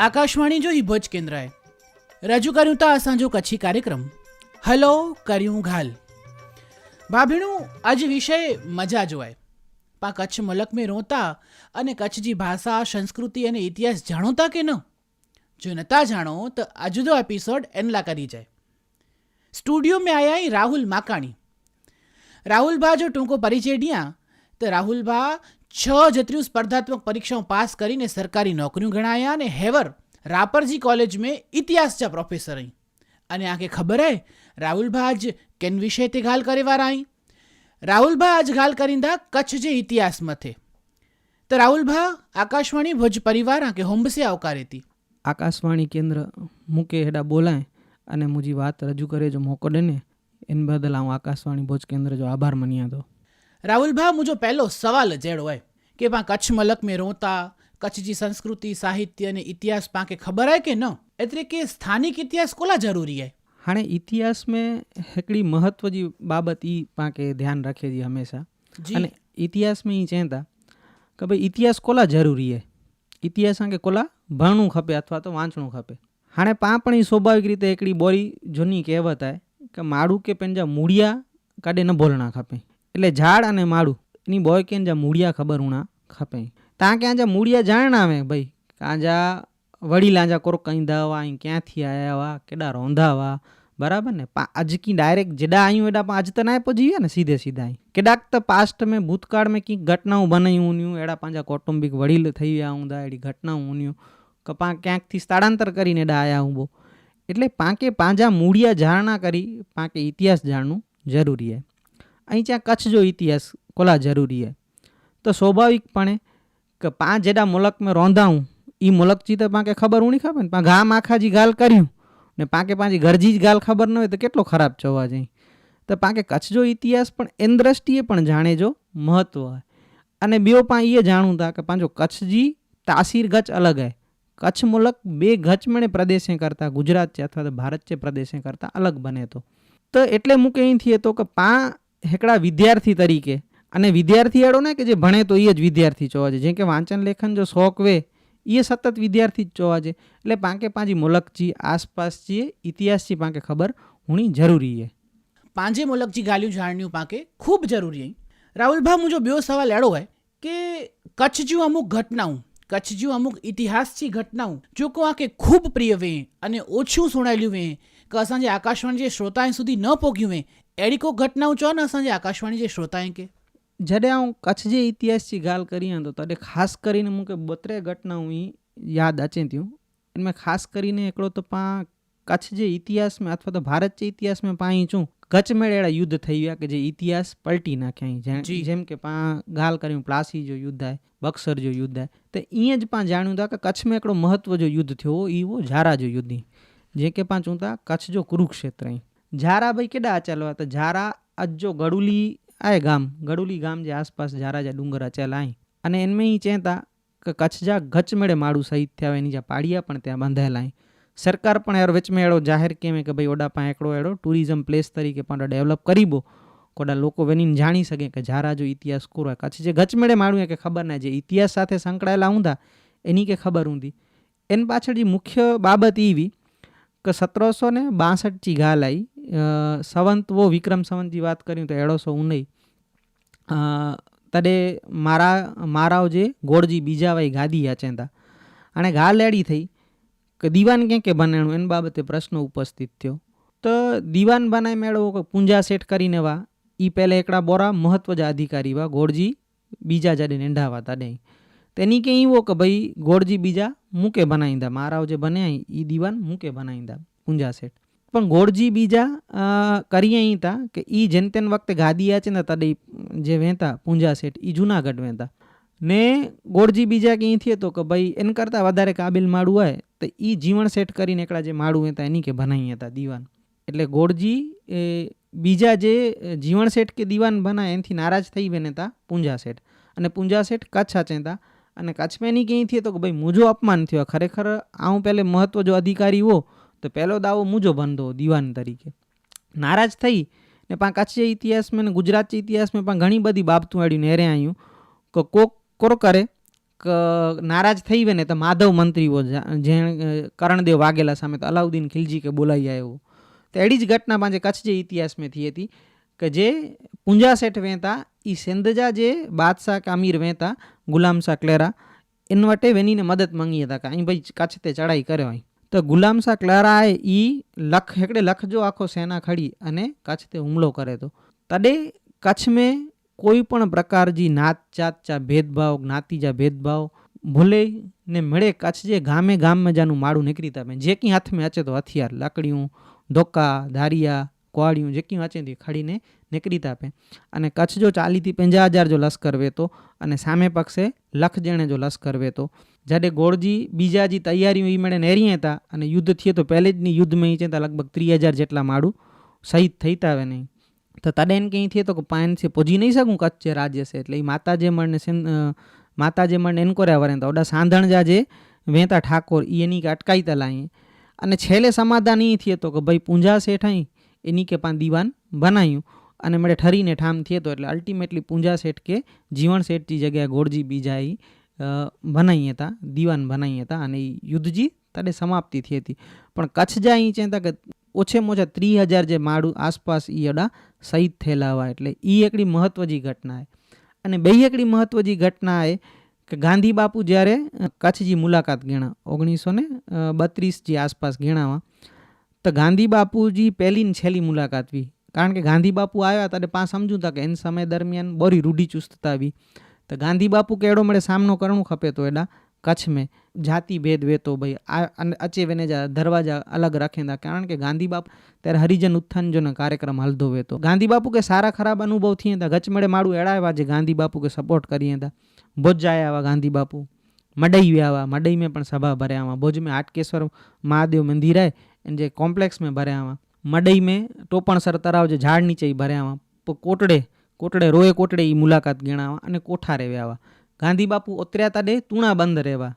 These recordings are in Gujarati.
આકાશવાણી જો ભુજ કેન્દ્રએ. રજૂ કર્યું તા અસાંજો કચ્છી કાર્યક્રમ. હલો, કર્યું ઘાલ. ભાભીણું, આજ વિષય મજા જોવાય. પા કચ્છ મલક મેં રોતા અને કચ્છજી ભાષા, સંસ્કૃતિ અને ઇતિહાસ જાણોતા કે ન? જો નતા જાણો, તો આ જુદો એપિસોડ એનલા કરી જાય. સ્ટુડિયો મેં આયા રાહુલ માકાણી. રાહુલ ભા જો ટૂંકો પરિચય ડિયા, તો રાહુલ ભા છ જેટલી સ્પર્ધાત્મક પરીક્ષાઓ પાસ કરીને સરકારી નોકરીઓ ગણાયા અને હેવર રાપરજી કોલેજ में ઇતિહાસ જા પ્રોફેસર અહીં. અને આંखे ખબર હે રાહુલભા આજ કેન વિષય તે ગાલ કરે વારા અહીં રાહુલભા આજ ગાલ કરીંદા કચ્છ જે ઇતિહાસ મથે તો રાહુલભા આકાશવાણી ભુજ પરિવાર આંકે હોંબસે આવકારે હતી આકાશવાણી કેન્દ્ર મૂકે હેડા બોલાય અને મુજી વાત રજૂ કરે જો મોકો દેને એન બદલ હું આકાશવાણી ભોજ કેન્દ્ર જો આભાર મનિયા તો. રાહુલભા મુજો પહેલો સવાલ જેડો હોય. કે પા કચ્છ મલક में રોતા કચ્છ જી સંસ્કૃતિ સાહિત્य અને इतिहास पाके खबर है कि न एतिरे के स्थानिक इतिहास कोला ज़रूरी है हाणे इतिहास में हिकिड़ी महत्व जी बाबति ई पाके ध्यानु रखे जी हमेशा अने इतिहास में ई चवनि था की भई इतिहास कोला ज़रूरी है इतिहास असांखे कोला भरणो खपे अथवा तो वांचणो खपे हाणे पाण पण ई स्वाभाविक रीते हिकिड़ी ॿोरी झूनी कહેवत आहे की माण्हू खे पंहिंजा मूड़िया कॾहिं न भोलणा खपे એટલે ઝાડ અને માળું ನೀ ಬಾಯ್ಕೇನು ಜಾ ಮೂಡಿಯಾ ಖಬರ್ ಉಣ ಖಪೆ तव्हांखे आंजा मूड़िया ॼाण में भई तव्हांजा वड़ील आंजा कोरक ईंदा हुआ ऐं कंहिं थी आया हुआ केॾा रहंदा हुआ बराबरि न पा अॼु की डायरेक्ट जेॾा आहियूं हेॾा पाण अॼु त नाहे पुॼी विया न सीधे सीधा ई केॾाक त पास्ट में भूतकाल में की घटनाऊं बनायूं हूंदियूं अहिड़ा पंहिंजा कौटुंबिक वड़ील थी विया हूंदा अहिड़ी घटनाऊं हूंदियूं की पाण कंहिंख थी स्थानांतर કરીને हेॾा आया हूंबो એટલે પાંકે પાંજા મૂળિયા ઝારણા કરી પાંકે ઇતિહાસ જાણવું જરૂરી आहे અહીં ત્યાં કચ્છ જો ઇતિહાસ કોલા જરૂરી है તો स्वाभाविक કે પાંચ જેડા મુલક મેં રોંધાવું એ મુલક ચી તો પાંકે ખબર હું નહીં ખબર ને? પા ઘા માખાજી ગાલ કર્યું ને પાંકે પાંચી ઘરજી જ ગાલ ખબર ન હોય તો કેટલો ખરાબ જોવા જઈ તો પાંકે કચ્છજો ઇતિહાસ પણ એન દ્રષ્ટિએ પણ જાણે જો મહત્વ હોય અને બેઓ પા એ જાણું હતા કે પાંચો કચ્છજી તાસીર ગચ અલગ હે. કચ્છ મુલક બે ગચમણે પ્રદેશે કરતાં, ગુજરાત છે અથવા તો ભારત છે પ્રદેશે કરતાં અલગ બને તો તો એટલે મૂકે અહીંથી હતો કે પા હેકડા વિદ્યાર્થી તરીકે અને વિદ્યાર્થી એડો ને કે જે ભણે તો એ જ વિદ્યાર્થી જોવા છે જેમ કે વાંચન લેખન જો શોખ વે એ સતત વિદ્યાર્થી જ જોવા છે એટલે પાંકે પાંજી મુલકજી આસપાસ છીએ ઇતિહાસથી પાંકે ખબર હોણી જરૂરી છે પાંજે મુલકજી ગાલ્યું જાણ્યું પાંકે ખૂબ જરૂરી અહીં રાહુલભાઈ મુજો બીજો સવાલ એડો હોય કે કચ્છ જેવું અમુક ઘટનાઓ કચ્છ જેવું અમુક ઇતિહાસથી ઘટનાઓ જો કો આંકે ખૂબ પ્રિય વે અને ઓછું સુણાયેલું વે, કે અસાંજે આકાશવાણી જે શ્રોતાએ સુધી ન પહોંચ્યું વે, એડી કો ઘટનાઓ ચો ને અસાંજે આકાશવાણી જે શ્રોતાએ કે? જ્યારે હું કચ્છ જે ઇતિહાસથી ગાલ કરી તો ત્યારે ખાસ કરીને મૂકે બત્રે ઘટના હું યાદ અચે થયું. એમાં ખાસ કરીને એકડો તો પા કચ્છ જે ઇતિહાસમાં અથવા તો ભારત જે ઇતિહાસમાં પાઈ છું કચ્છ મેળેડા યુદ્ધ થઈ ગયા કે જે ઇતિહાસ પલટી નાખ્યા જેમ કે પા ગાલ કર્યું પ્લાસી જો યુદ્ધ આય બક્સર જો યુદ્ધ આય તો અહીંયા જ પા જાણ્યું હતા કે કચ્છમાં એકડો મહત્વ જો યુદ્ધ થયો એવો ઝારા જો યુદ્ધ જે કે પાંચું હતા કચ્છ જો કુરુક્ષેત્ર ઝારા ભાઈ કેડા આચાલ્યો હતા ઝારા આજ જો ગડુલી આય ગામ, ગડુલી ગામ જે આસપાસ જારા જા ડુંગર અચેલા આય અને એનમે ઈ ચેતા કે કચ્છ જા ગચમેળે માડું સહિત થયા એની જા પાડિયા પણ ત્યાં બાંધેલા આય. સરકાર પણ યાર વચમે એડો જાહેર કેમે કે ભાઈ ઓડા પાસે એકડો એડો ટુરિઝમ પ્લેસ તરીકે પણ ડેવલપ કરીબો. કોડા લોકો વેનીને જાણી શકે કે જારા જો ઇતિહાસ કોરો કચ્છ જે ગચમેળે માડું કે ખબર ના, જે ઇતિહાસ સાથે સંકળાયેલા ઊંધા, એની કે ખબર ઊંધી. એન પાછળ જે મુખ્ય બાબત એવી કે સત્તરસો ને બાસઠ ચી ઘાલ આવી સંવંત વો વિક્રમ સંવંતની વાત કર્યું તો એડોસો ઉનઈ ತಡೆ ಮಾರಾ ಮಾರಾವ್ಜೆ ಗೋಡ್ಜಿ બીજાવાઈ ગાદી યાચેંતા અને ઘા લેડી થઈ કે દીવાન કે કે બનેણું એન બાબતે પ્રશ્ન ઉપસ્થિત થયો. તો દીવાન બનાય મેળવો કે પૂંજા સેટ કરીને વા, ઈ પહેલે એકડા બોરા મહત્વ જ અધિકારી વા ગોળજી બીજા જાડે નેંઢાવા તાડે તેની કે ઈવો કે ભાઈ ગોળજી બીજા મૂકે બનાઈંદા મારાવ જે બને ઈ દીવાન મૂકે બનાઈંદા પૂંજા સેટ પણ ગોળજી બીજા કરીએ અહીં હતા કે એ જેન તેન વખતે ગાદીયા છે ને તડી જે વહેતા પૂંજા શેઠ એ જુનાગઢ વહેતા ને ગોળજી બીજા કે અહીંથી હતો કે ભાઈ એન કરતાં વધારે કાબિલ માળું હોય તો એ જીવણ શેઠ કરીને એકડા જે માળું હતા એની કે બનાવી હતા દીવાન. એટલે ગોળજી એ બીજા જે જીવણ શેઠ કે દીવાન બના એનાથી નારાજ થઈ બનેતા પૂંજા શેઠ. અને પૂંજા શેઠ કચ્છ હતા અને કચ્છમાં એની ક્યાંયથી હતો કે ભાઈ મુજો અપમાન થયો. ખરેખર આવું પહેલે મહત્ત્વ જો અધિકારી હો તો પહેલો દાવો મુજો બનતો દિવાન તરીકે. નારાજ થઈ ને પા કચ્છી ઇતિહાસમાં ને ગુજરાતી ઇતિહાસમાં પણ ઘણી બધી બાબતું આવ્યું ને આવ્યું કે કોક કોર કરે નારાજ થઈ ગયો ને તો માધવ મંત્રીઓ જેણે કરણદેવ વાઘેલા સામે તો અલાઉદ્દીન ખિલજી કે બોલાઈ આવ્યો તો એડી જ ઘટના પાંચે કચ્છ જે ઇતિહાસમાં થઈ હતી કે જે પૂંજા શેઠ વહેતા એ સેંદજા જે બાદશાહ કામીર વહેતા ગુલામ શાહ ક્લેરા, એના વટે વેનીને મદદ માંગી હતા કે અહીં ભાઈ કચ્છ તે ચડાઈ કર્યો અહીં. તો ગુલામ શાહ ક્લેરાએ ઈ લખ, હેકડે લખજો આખો સેના ખડી અને કચ્છ તે હુમલો કરે તો. તડે કચ્છ में કોઈ પણ પ્રકાર જી નાત જાત ચા ભેદભાવ જ્ઞાતિ જા ભેદભાવ, ભૂલે ને મળે કચ્છ જે ગામે ગામમાં જાનું માળું નીકળી તમે જે કંઈ હાથમાં અચે તો હથિયાર લાકડીયું ધોકા, ધારિયા કોળિયું જે કંઈ વાંચે તે ખડીને નીકળી તાપે અને કચ્છ જો ચાલીથી પંજા હજાર જો લશ્કર વેતો અને સામે પક્ષે લખ જેણે જો લશ્કર વેતો જ્યારે ગોળજી બીજાજી તૈયારીઓ ઈ મળે નેરી હતા અને યુદ્ધ થયે તો પહેલે જની યુદ્ધમાં ઈ ચેતા લગભગ ત્રી હજાર જેટલા માડું શહીદ થઈ તાવે નહીં. તો તડે એને કંઈ થયે તો કે પાયન છે પહોંચી નહીં શકું કચ્છ છે રાજ્ય છે એટલે એ માતા જે મળને સેન અ, માતા જે મળને એનકોર્યા વરે તો ઓડા સાંધણજા જે વેતા ઠાકોર એ એની કે અટકાઈ તલાઈ અને છેલ્લે સમાધાન એ થયે તો કે ભાઈ પૂંજા શેઠાઈ એની કે પાન દીવાન બનાવ્યું અને મળે ઠરીને ઠામ થયે તો એટલે અલ્ટિમેટલી પૂંજા શેઠ કે જીવણ શેઠની જગ્યાએ ગોળજી બીજા ઈ બનાવી હતા, દીવાન ભનાઈ હતા અને યુદ્ધજી તારે સમાપ્તિ થઈ હતી. પણ કચ્છ જા ઈ ચેતા કે ઓછેમાં ઓછા ત્રીસ હજાર જે માળું આસપાસ એ અડા શહીદ થયેલા હોય એટલે એ એકડી મહત્વજી ઘટના અને બે એકડી મહત્વજી ઘટના એ કે ગાંધી બાપુ જ્યારે કચ્છજી મુલાકાત ગણા ઓગણીસો ને બત્રીસજી આસપાસ ગણાવા તો ગાંધી બાપુજી પહેલી ને છેલ્લી મુલાકાત વી. કારણ કે ગાંધી બાપુ આવ્યા ત્યારે પાંચ સમજુ હતા કે એન સમય દરમિયાન બોરી રૂઢિચુસ્તતા આવી તો ગાંધી બાપુ કે એડો મળે, સામનો કरणो ખપે તો એડા કચ્છ મેં જાતિ ભેદ વેતો ભાઈ. આ અચે વેને જા દરવાજા અલગ રાખેંદા. કારણ કે ગાંધી બાપુ ત્યારે હરિજન ઉત્થાન જોનો કાર્યક્રમ હાલતો વેતો. ગાંધી બાપુ કે સારા ખરાબ અનુભવ થયેતા ગચમેળે માડું એડાવ્યા જે ગાંધી બાપુ કે સપોર્ટ કરીએતા ભોજ જાય આવા ગાંધી બાપુ. મડઈ આવ્યા મડઈ મેં પણ સભા ભર્યામાં ભોજ મેં આટકેશ્વર મહાદેવ મંદિર હે જે કોમ્પ્લેક્સ મેં ભર્યામાં મડઈ મેં ટોપણસર તરાવ જે ઝાડ નીચે ભર્યામાં કોટડે કોટડે રોએ કોટડે એ મુલાકાત ગણાવા અને કોઠા રહેવા ગાંધી બાપુ ઓતર્યા તાડે તુણા બંધ રહેવા.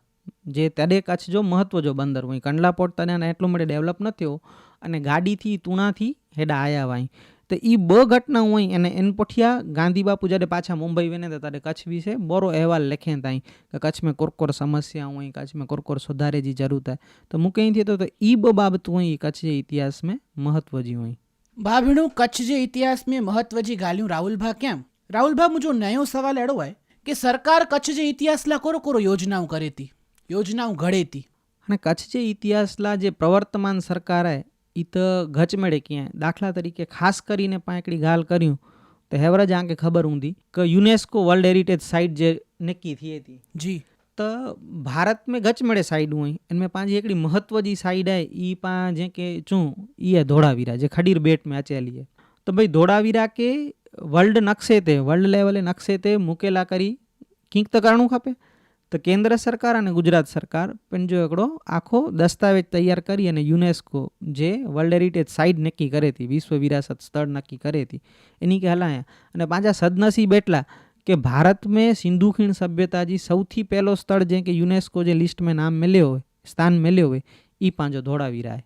જે તડે કચ્છ જો મહત્વ જો બંદર હોય કંડલા પોર્ટ તને એટલો મળે ડેવલપ ન થયો અને ગાડીથી તુણાથી હેડા આયા વાય તો એ બ ઘટના હોય અને એન પઠિયા ગાંધી બાપુ જ્યારે પાછા મુંબઈ વેને હતા ત્યારે કચ્છ વિશે બોરો અહેવાલ લખે ત્યાં કે કચ્છમાં કોરકોર સમસ્યા હોય કચ્છમાં કોરકોર સુધારે જી જરૂર થાય. તો મૂકે અહીંથી તો એ બ બાબત હોય કચ્છ ઇતિહાસમાં મહત્વ જી હોય ભાભીણું કચ્છ જે ઇતિહાસ મેં મહત્વ જે ગાલ્યું રાહુલભા કેમ રાહુલભા મુજો નયો સવાલ એડો હોય કે સરકાર કચ્છ જે ઇતિહાસલા કોરો કોરો યોજનાઓ કરેતી યોજનાઓ ઘડેતી. અને કચ્છ જે ઇતિહાસલા જે પ્રવર્તમાન સરકારે એ તો ગચમેળે ક્યાંય દાખલા તરીકે ખાસ કરીને પાંકડી ગાલ કર્યું તો હેવરજ આંકે ખબર ઊંધી કે યુનેસ્કો વર્લ્ડ હેરિટેજ સાઇટ જે નક્કી થઈ હતી જી. તો ભારત में ગચમેળે સાઈડ હોય इनमें पंहिंजी हिकिड़ी महत्व जी साइड आहे ई पाण जेके चूं ई आहे धोड़ावीरा जे खडीर बेट में अचेली आहे તો ભાઈ ધોળાવીરા કે વર્લ્ડ નકશે તે વર્લ્ડ લેવલે નકશે તે મૂકેલા કરી કંઈક તો કરણું ખપે તો કેન્દ્ર સરકાર અને ગુજરાત સરકાર પણ જો એકડો આખો દસ્તાવેજ તૈયાર કરી અને યુનેસ્કો જે વર્લ્ડ હેરિટેજ સાઇટ નક્કી કરે હતી વિશ્વ વિરાસત સ્થળ નક્કી કરે હતી એની કે હલાયા અને પાંજા સદનસીબ એટલા કે ભારત में સિંધુ ખીણ સભ્યતા જી સૌથી પહેલો સ્થળ જે કે યુનેસ્કો જે લિસ્ટ में નામ મિલ્યો હોય સ્થાન મિલ્યો હોય એ પાંજો ધોળાવીરા आहे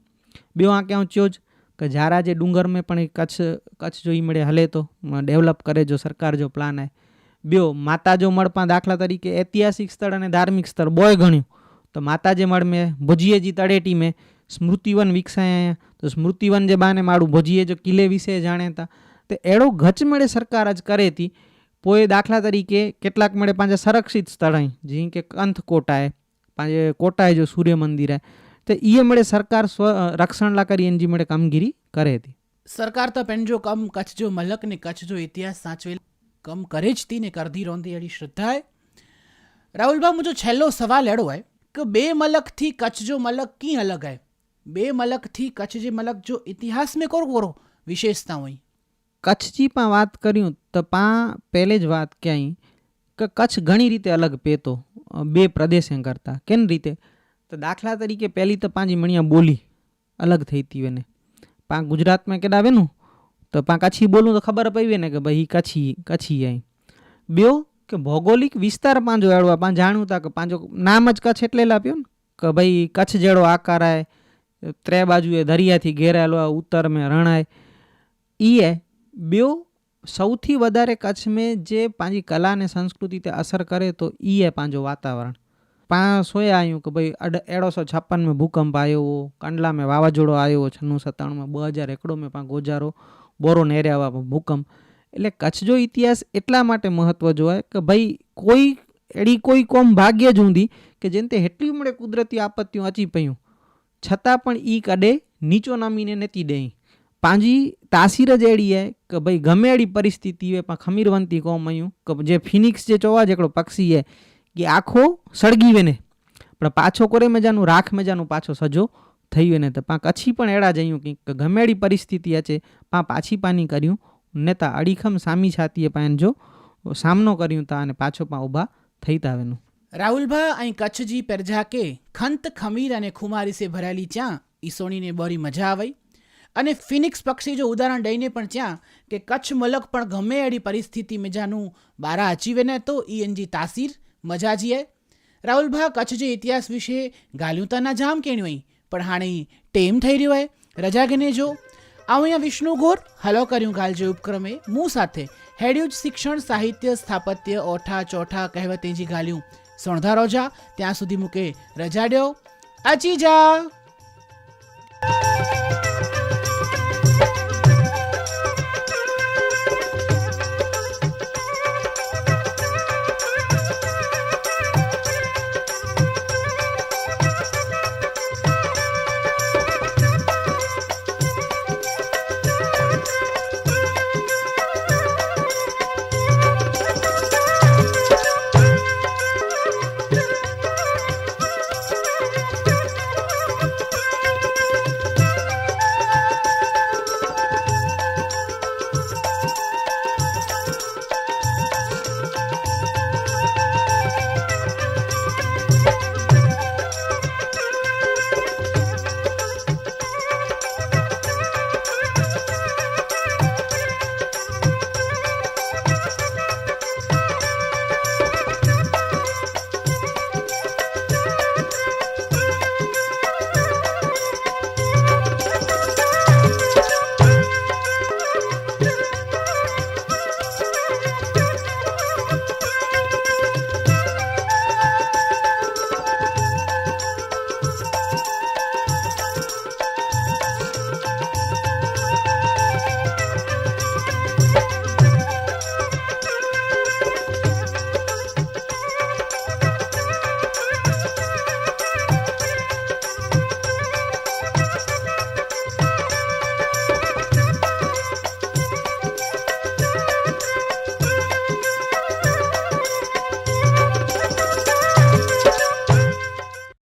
ॿियो આ ક્યાં ચ્યો જ કે ઝારા જે ડુંગર में પણ એ કચ્છ કચ્છ જો ઈ મળે હલે તો ડેવલપ કરે જો સરકાર જો પ્લાન आहे ॿियो માતાજો મળ પણ દાખલા તરીકે ઐતિહાસિક સ્થળ અને ધાર્મિક સ્થળ બોય ગણ્યું તો માતાજે મળ में ભુજીએ જી તળેટી में સ્મૃતિવન વિકસાયા અહીંયા તો સ્મૃતિવન જે બાને માળું ભુજીએ જો કિલ્લે વિશે જાણે તા તો એડો ગચ મળે સરકાર જ કરે હતી પોએ દાખલા તરીકે કેટલાક મળે પાંચે સંરક્ષિત સ્થળ અહીં, જેમ કે કંથ કોટાએ, પાંચે કોટાએ જો સૂર્ય મંદિર તો એ મળે સરકાર સ્વ રક્ષણ લા કરી એની મળે કામગીરી કરે હતી. સરકાર તો પેનજો કમ, કચ્છ જો મલક ને કચ્છ જો ઇતિહાસ સાચવેલ, કમ કરે જ તી ને કરધી રોંધી એડી શ્રદ્ધાએ. રાહુલભાઈ મુજો છેલ્લો સવાલ એડો હોય, કે બે મલકથી કચ્છ જો મલક કી અલગ હૈ? બે મલકથી કચ્છ જે મલક જો ઇતિહાસ મેં કોર કોરો વિશેષતા હોય કચ્છની કચ્છજીમાં વાત કર્યું તો પા, પહેલે જ વાત ક્યાંય કે કચ્છ ઘણી રીતે અલગ પેતો બે પ્રદેશે કરતાં. કેન રીતે? તો દાખલા તરીકે પહેલી તો પાંજી મણિયા બોલી અલગ થઈ હતી એને. પા ગુજરાતમાં કેડા આવેનું તો પા કચ્છી બોલું તો ખબર પડી ને કે ભાઈ કચ્છી કચ્છી અહીં બ્યો કે ભૌગોલિક વિસ્તાર પાંજો એળવા પા જાણ્યું તા કે પાંજો નામ જ કચ્છ એટલે લાપ્યો ને કે ભાઈ કચ્છ જેડો આકાર આય, ત્રે બાજુએ દરિયાથી ઘેરાયેલો ઉત્તર મેં રણાય. ઈએ ॿियो સૌથી વધારે કચ્छ में जे पंहिंजी कला ने संस्कृति ते असरु करे थो ई आहे पंहिंजो वातावरण पाण सोया आहियूं की भई अॾ अहिड़ो सौ छप्पन આવ્યો भूकंप आयो हुओ कंडला में वावाझोड़ो आयो हुओ छनूं सताणूं में ॿ બોરો નેર્યા વાપા ભૂકંપ. એટલે કચ્છ જો ઇતિહાસ એટલા માટે મહત્વ જોવાય કે ભાઈ કોઈ, એડી કોઈ કોમ ભાગ્ય જ ઊંધી કે જેને તે એટલી મળે કુદરતી આપત્તિઓ અચી પયું. છતાં પણ એ કડે નીચો નામીને નથી ડેઈ પાંहिंजी तासीर जहिड़ी आहे की भई गमे अहिड़ी परिस्थिति हुए पाण खमीरवंती क़ौम आहियूं की जे फिनिक्स जे चओ आहे जेको पक्षी आहे की आखो सड़गी वञे પણ પાછો કોરે મજાનું રાખ મજાનું પાછો સજો થઈ એને તો પાંક અછી પણ એડા જયું કે ગમે એડી પરિસ્થિતિ અચે પા પાછી પાની કર્યું નેતા અડીખમ સામી છાતીએ પાન જો સામનો કર્યું તા અને પાછો પા ઊભા થઈ તાવેનું રાહુલભા અહીં કચ્છ જી પ્રજા કે ખંત ખમીર અને ખુમારી સે ભરેલી ચા ઈસોણીને બોરી મજા આવી અને ફિનિક્સ પક્ષી જો ઉદાહરણ દઈને પણ ત્યાં કે કચ્છ મલક પણ ગમે એડી પરિસ્થિતિ મજાનું બારા અચીવે ને, તો ઈએનજી એનજી તાસીર મજા જીએ રાહુલભા કચ્છ જે ઇતિહાસ વિશે ગાલ્યું તના જામ કેણ્યું પણ હાણે ટેમ થઈ રહ્યો હે રજા ગને જો, આવું અહીંયા વિષ્ણુ ગોર, હલો કર્યું ગાલજે ઉપક્રમે મું સાથે. હેડ્યુજ શિક્ષણ, સાહિત્ય, સ્થાપત્ય, ઓઠા ચોઠા કહેવતેજી ગાલ્યું. સોણધા રોજા, ત્યાં સુધી મૂકે રજાડ્યો અચી જા!